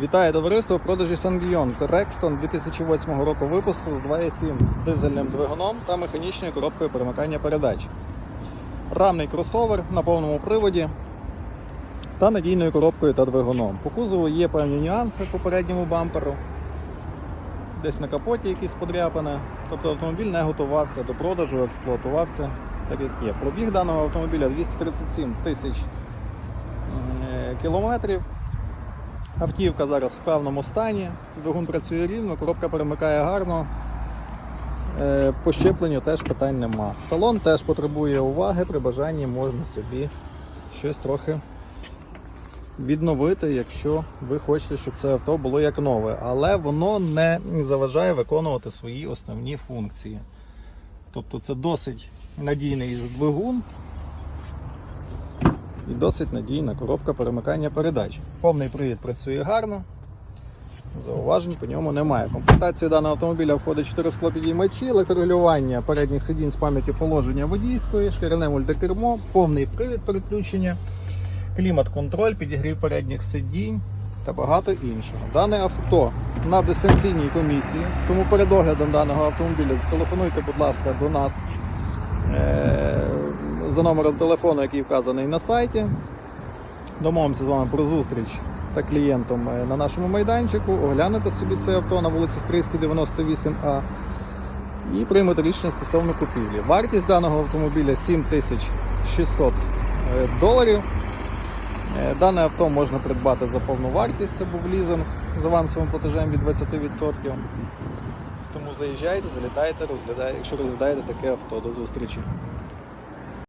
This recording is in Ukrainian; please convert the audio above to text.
Вітаю товариство в продажі Сангйон Рекстон 2008 року випуску з 2.7 дизельним двигуном та механічною коробкою перемикання передач. Рамний кросовер на повному приводі та надійною коробкою та двигуном. По кузову є певні нюанси по передньому бамперу. Десь на капоті якісь подряпини. Тобто автомобіль не готувався до продажу, експлуатувався так як є. Пробіг даного автомобіля 237 тисяч е, кілометрів. Автівка зараз в певному стані, двигун працює рівно, коробка перемикає гарно. Е, По щепленню теж питань нема. Салон теж потребує уваги, при бажанні можна собі щось трохи відновити, якщо ви хочете, щоб це авто було як нове. Але воно не заважає виконувати свої основні функції. Тобто це досить надійний двигун і досить надійна коробка перемикання передач. Повний привід працює гарно. Зауважень по ньому немає. В комплектацію даного автомобіля входить 4 склопідіймачі, електрорегулювання передніх сидінь з пам'яттю положення водійської, шкіряне мультикермо, повний привід переключення, клімат-контроль, підігрів передніх сидінь та багато іншого. Дане авто на дистанційній комісії, тому перед оглядом даного автомобіля зателефонуйте, будь ласка, до нас за номером телефону, який вказаний на сайті. Домовимося з вами про зустріч та клієнтом е, на нашому майданчику, оглянете собі це авто на вулиці Стрийській, 98А і приймете рішення стосовно купівлі. Вартість даного автомобіля 7600 е, доларів. Е, Дане авто можна придбати за повну вартість або в лізинг з авансовим платежем від 20%. Тому заїжджайте, залітайте, розглядайте, якщо розглядаєте таке авто. До зустрічі.